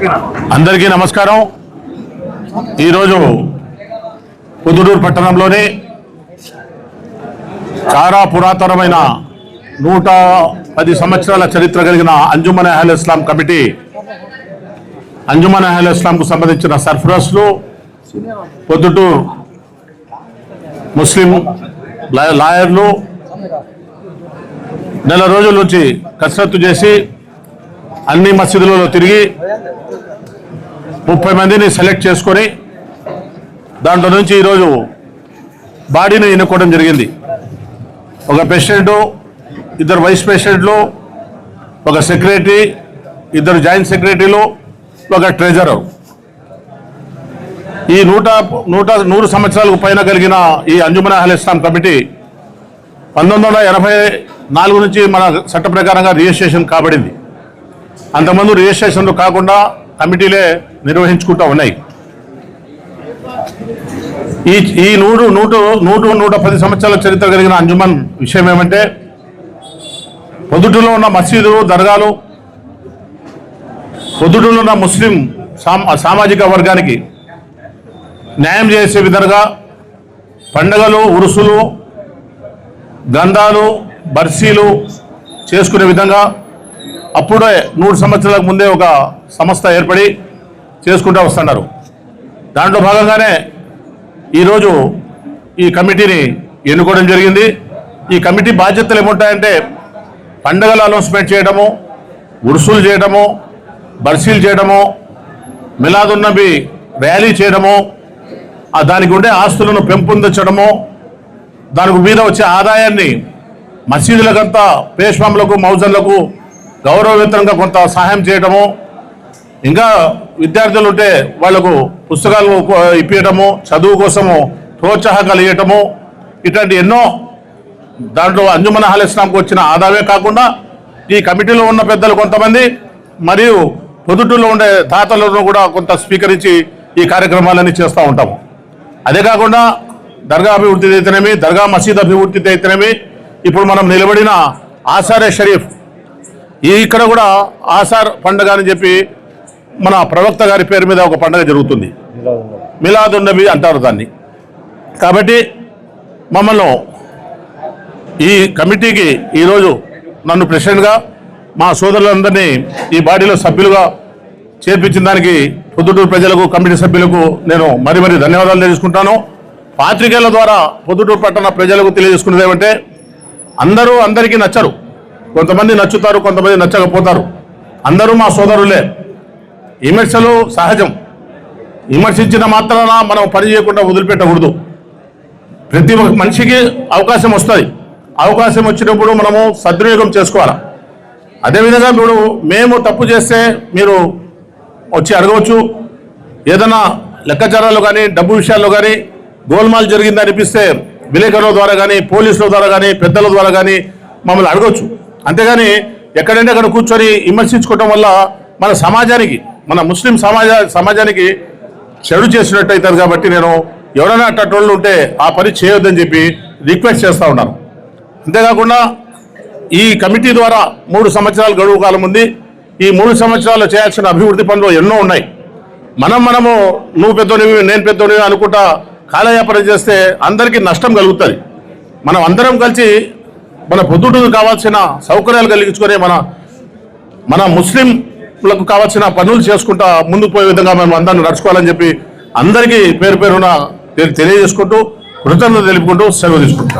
అందరికీ నమస్కారం. ఈరోజు పుదుడూరు పట్టణంలోని చాలా పురాతనమైన నూట పది సంవత్సరాల చరిత్ర కలిగిన అంజుమన్ అహల్ ఇస్లాం కమిటీ అంజుమన్ అహల్ ఇస్లాంకు సంబంధించిన సర్ఫరస్లు పొద్దుటూరు ముస్లిం లాయర్లు నెల రోజుల నుంచి కసరత్తు చేసి అన్ని మసీదులలో తిరిగి ముప్పై మందిని సెలెక్ట్ చేసుకొని దాంట్లో నుంచి ఈరోజు బాడీని ఎన్నుకోవడం జరిగింది. ఒక ప్రెసిడెంటు ఇద్దరు వైస్ ప్రెసిడెంట్లు ఒక సెక్రటరీ ఇద్దరు జాయింట్ సెక్రటరీలు ఒక ట్రెజరర్. ఈ నూట నూట నూరు సంవత్సరాలకు పైన కలిగిన ఈ అంజుమన్ అహల్ ఇస్లాం కమిటీ పంతొమ్మిది వందల ఎనభై నాలుగు నుంచి మన చట్ట ప్రకారంగా రిజిస్ట్రేషన్ కాబడింది. అంతకుముందు రిజిస్ట్రేషన్లు కాకుండా కమిటీలే నిర్వహించుకుంటూ ఉన్నాయి. ఈ ఈ నూరు నూట నూట నూట పది సంవత్సరాల చరిత్ర కలిగిన అంజుమన్ విషయం ఏమంటే పొద్దుటూరులో ఉన్న మసీదులు దర్గాలు పొద్దుటూరులో ఉన్న ముస్లిం సామాజిక వర్గానికి న్యాయం చేసే విధంగా పండగలు ఉరుసులు గంధాలు బర్సీలు చేసుకునే విధంగా అప్పుడే నూరు సంవత్సరాలకు ముందే ఒక సంస్థ ఏర్పడి చేసుకుంటూ వస్తున్నారు. దాంట్లో భాగంగానే ఈరోజు ఈ కమిటీని ఎన్నుకోవడం జరిగింది. ఈ కమిటీ బాధ్యతలు ఏముంటాయంటే పండగలు అనౌన్స్మెంట్ చేయడము ఉరుసులు చేయడము బర్సీలు చేయడము మిలాదున్నబి ర్యాలీ చేయడము దానికి ఉండే ఆస్తులను పెంపొందించడము దానికి మీద వచ్చే ఆదాయాన్ని మసీదులకంతా పేష్వాములకు మౌజన్లకు గౌరవవేతనంగా కొంత సహాయం చేయడము ఇంకా విద్యార్థులు ఉంటే వాళ్ళకు పుస్తకాలు ఇప్పియటము ఇప్పించడము చదువు కోసము ప్రోత్సాహకాలు ఇవ్వటము ఇట్లాంటి ఎన్నో దాంట్లో అంజుమన్ అహల్ వచ్చిన ఆదాయమే కాకుండా ఈ కమిటీలో ఉన్న పెద్దలు కొంతమంది మరియు పొదుటూరులో ఉండే దాతలను కూడా కొంత స్వీకరించి ఈ కార్యక్రమాలన్నీ చేస్తూ ఉంటాము. అదే కాకుండా దర్గా అభివృద్ధి అయితేనేమి దర్గా మసీద్ అభివృద్ధి అయితేనేమి ఇప్పుడు మనం నిలబడిన ఆసారే షరీఫ్ ఇక్కడ కూడా ఆసార్ పండుగ అని చెప్పి మన ప్రవక్త గారి పేరు మీద ఒక పండుగ జరుగుతుంది. మిలాదున్ నబీ అంటారు దాన్ని. కాబట్టి మమ్మల్ని ఈ కమిటీకి ఈరోజు నన్ను ప్రెసిడెంట్గా మా సోదరులందరినీ ఈ బాడీలో సభ్యులుగా చేర్పించిన దానికి పొద్దుటూరు ప్రజలకు కమిటీ సభ్యులకు నేను మరి మరి ధన్యవాదాలు తెలుసుకుంటాను పాత్రికేయుల ద్వారా పొద్దుటూరు పట్టణ ప్రజలకు తెలియజేసుకున్నది ఏమంటే అందరూ అందరికీ నచ్చరు. కొంతమంది నచ్చుతారు కొంతమంది నచ్చకపోతారు. అందరూ మా సోదరులే. విమర్శలు సహజం. విమర్శించిన మాత్రాన మనం పని చేయకుండా వదిలిపెట్టకూడదు. ప్రతి ఒక్క మనిషికి అవకాశం వస్తుంది. అవకాశం వచ్చినప్పుడు మనము సద్వినియోగం చేసుకోవాలి? అదేవిధంగా ఇప్పుడు మేము తప్పు చేస్తే మీరు వచ్చి అడగవచ్చు. ఏదైనా లెక్కచారాలు కానీ డబ్బు విషయాల్లో కానీ గోల్మాల్ జరిగిందనిపిస్తే విలేకరుల ద్వారా కానీ పోలీసుల ద్వారా కానీ పెద్దల ద్వారా కానీ మమ్మల్ని అడగవచ్చు. అంతేగాని ఎక్కడంటే అక్కడ కూర్చొని విమర్శించుకోవటం వల్ల మన సమాజానికి మన ముస్లిం సమాజ సమాజానికి చెడు చేసినట్టు అవుతారు కాబట్టి నేను ఎవరైనా అట్టోళ్ళు ఉంటే ఆ పని చేయొద్దని చెప్పి రిక్వెస్ట్ చేస్తూ ఉన్నాను. అంతేకాకుండా ఈ కమిటీ ద్వారా మూడు సంవత్సరాలు గడువు కాలం ఉంది. ఈ మూడు సంవత్సరాలు చేయాల్సిన అభివృద్ధి పనులు ఎన్నో ఉన్నాయి. మనం మనము నువ్వు పెద్దోనివి నేను పెద్దోనివి అనుకుంటా కాలయాపన చేస్తే అందరికీ నష్టం కలుగుతుంది. మనం అందరం కలిసి మన పొద్దుటూరు కావాల్సిన సౌకర్యాలు కలిగించుకొని మన మన ముస్లింలకు కావాల్సిన పనులు చేసుకుంటా ముందుకు పోయే విధంగా మనం అందరిని నడుచుకోవాలని చెప్పి అందరికీ పేరు పేరున తెలియజేసుకుంటూ కృతజ్ఞత తెలుపుకుంటూ సెలవు తీసుకుంటాం